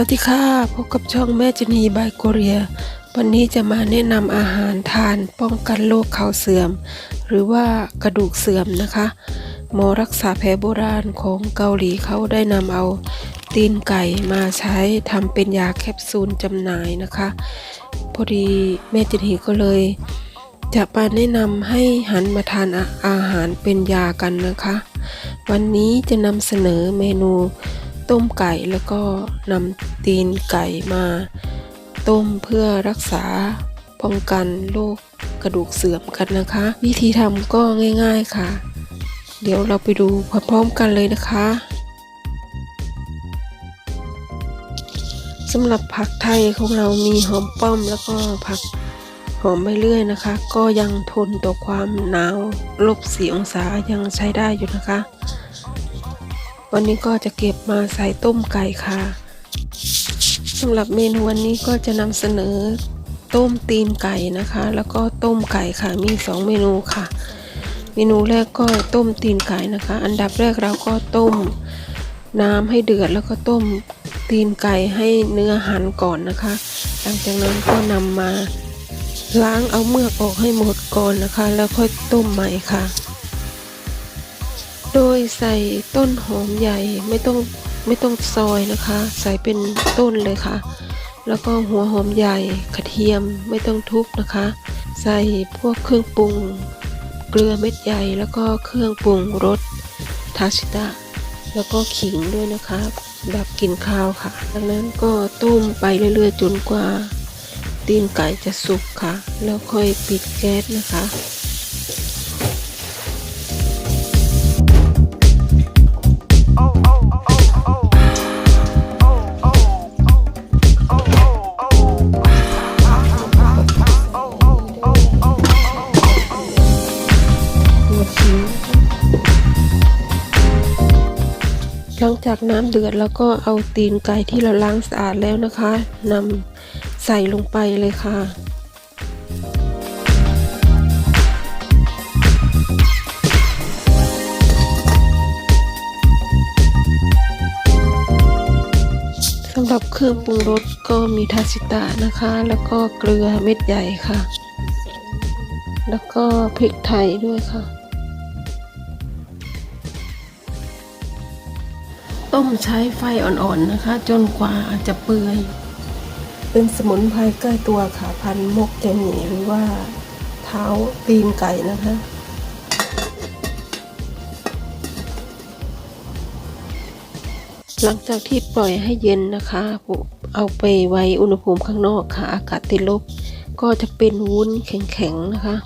วัสดีค่ะ พบกับช่องแม่จนีบายโกเรีย วันนี้จะมาแนะนำอาหารทานป้องกันโรคเข่าเสื่อม หรือว่ากระดูกเสื่อมนะคะ หมอรักษาแผลโบราณของเกาหลีเขาได้นำเอาตีนไก่มาใช้ทำเป็นยาแคปซูลจำหน่ายนะคะ พอดีแม่จนีก็เลย จะมาแนะนำให้หันมาทานออาหารเป็นยากันนะคะ วันนี้จะนำเสนอเมนู ต้มไก่แล้วก็นำตีนไก่มาต้มเพื่อรักษาป้องกันโรคกระดูกเสื่อมกันนะคะ วิธีทำก็ง่ายๆค่ะ เดี๋ยวเราไปดูพร้อมๆกันเลยนะคะสำหรับผักไทยของเรามีหอมป้อมแล้วก็ผักหอมไปเรื่อยนะคะ ก็ยังทนต่อความหนาวลบสีองศายังใช้ได้อยู่นะคะ วันนี้ก็จะเก็บมาใส่ต้มไก่ค่ะสำหรับเมนูวันนี้ก็จะนำเสนอต้มตีนไก่นะคะ แล้วก็ต้มไก่ค่ะมีสองเมนูค่ะ เมนูแรกก็ต้มตีนไก่นะคะ อันดับแรกเราก็ต้มน้ำให้เดือดแล้วก็ต้มตีนไก่ให้เนื้อหันก่อนนะคะ หลังจากนั้นก็นำมาล้างเอาเมือกออกให้หมดก่อนนะคะ แล้วค่อยต้มใหม่ค่ะ ใส่ต้นหอมใหญ่ไม่ต้องไม่ต้องซอยนะคะ ใส่เป็นต้นเลยค่ะ แล้วก็หัวหอมใหญ่กระเทียมไม่ต้องทุบนะคะ ใส่พวกเครื่องปรุง เกลือเม็ดใหญ่แล้วก็เครื่องปรุงรสทาชิตะแล้วก็ขิงด้วยนะคะแบบกินข้าวค่ะดังนั้นก็ต้มไปเรื่อยๆจนกว่าตีนไก่จะสุกค่ะ แล้วค่อยปิดแก๊สนะคะ หลังจากน้ำเดือดแล้วก็เอาตีนไก่ที่เราล้างสะอาดแล้วนะคะนำใส่ลงไปเลยค่ะสำหรับเครื่องปรุงรสก็มีทาชิตะนะคะ แล้วก็เกลือเม็ดใหญ่ค่ะ แล้วก็พริกไทยด้วยค่ะ ต้มใช้ไฟอ่อนๆนะคะ จนกว่าจะเปื่อย เป็นสมุนไพรใกล้ตัวค่ะ พันมกเจหนีหรือว่าเท้าตีนไก่นะคะหลังจากที่ปล่อยให้เย็นนะคะ เอาไปไว้อุณหภูมิข้างนอกค่ะ อากาศติดลบ ก็จะเป็นวุ้นแข็งๆนะคะ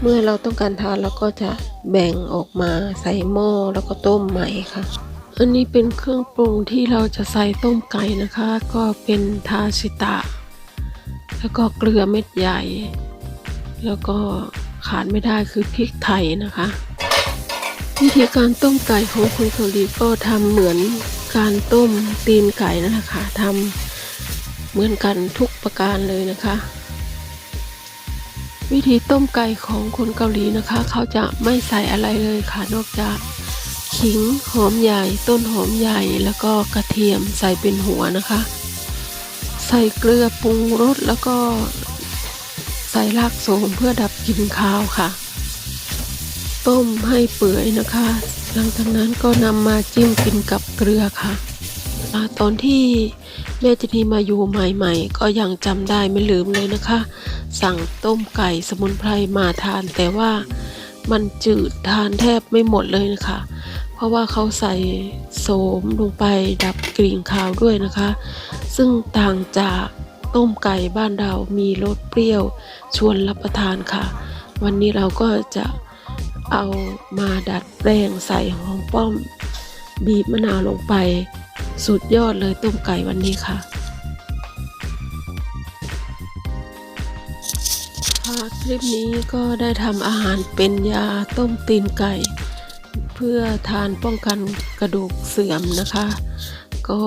เมื่อเราต้องการทานเราก็จะแบ่งออกมาใส่หม้อแล้วก็ต้มใหม่ค่ะ อันนี้เป็นเครื่องปรุงที่เราจะใส่ต้มไก่นะคะ ก็เป็นทาชิตะ แล้วก็เกลือเม็ดใหญ่ แล้วก็ขาดไม่ได้คือพริกไทยนะคะ วิธีการต้มไก่ของคนเกาหลีก็ทำเหมือนการต้มตีนไก่นั่นแหละค่ะทำเหมือนกันทุกประการเลยนะคะ วิธีต้มไก่ของคนเกาหลีนะคะ เขาจะไม่ใส่อะไรเลยค่ะนอกจาก ขิงหอมใหญ่ต้นหอมใหญ่แล้วก็กระเทียมใส่เป็นหัวนะคะ ใส่เกลือปรุงรสแล้วก็ใส่รากโสมเพื่อดับกลิ่นคาวค่ะ ต้มให้เปื่อยนะคะ หลังจากนั้นก็นำมาจิ้มกินกับเกลือค่ะอาตอนที่แม่จนีมาอยู่ใหม่ๆ ก็ยังจำได้ไม่ลืมเลยนะคะ สั่งต้มไก่สมุนไพรมาทานแต่ว่ามันจืดทานแทบไม่หมดเลยนะคะ ราะว่าเขาใส่โสมลงไปดับกลิ่นคาวด้วยนะคะ ซึ่งต่างจากต้มไก่บ้านเรามีรสเปรี้ยวชวนรับประทานค่ะ วันนี้เราก็จะเอามาดัดแปลงใส่หอมป้อม บีบมะนาวลงไป สุดยอดเลยต้มไก่วันนี้ค่ะคลิปนี้ก็ได้ทำอาหารเป็นยาต้มตีนไก่ พื่อทานป้องกันกระดูกเสื่อมนะคะ ก็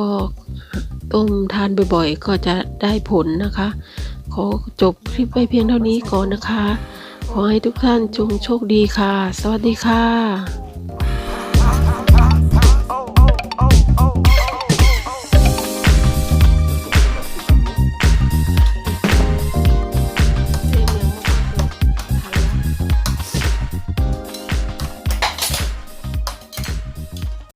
ต้มทานบ่อยๆ ก็จะได้ผลนะคะ ขอจบคลิปไปเพียงเท่านี้ก่อนนะคะ ขอให้ทุกท่านจงโชคดีค่ะ สวัสดีค่ะ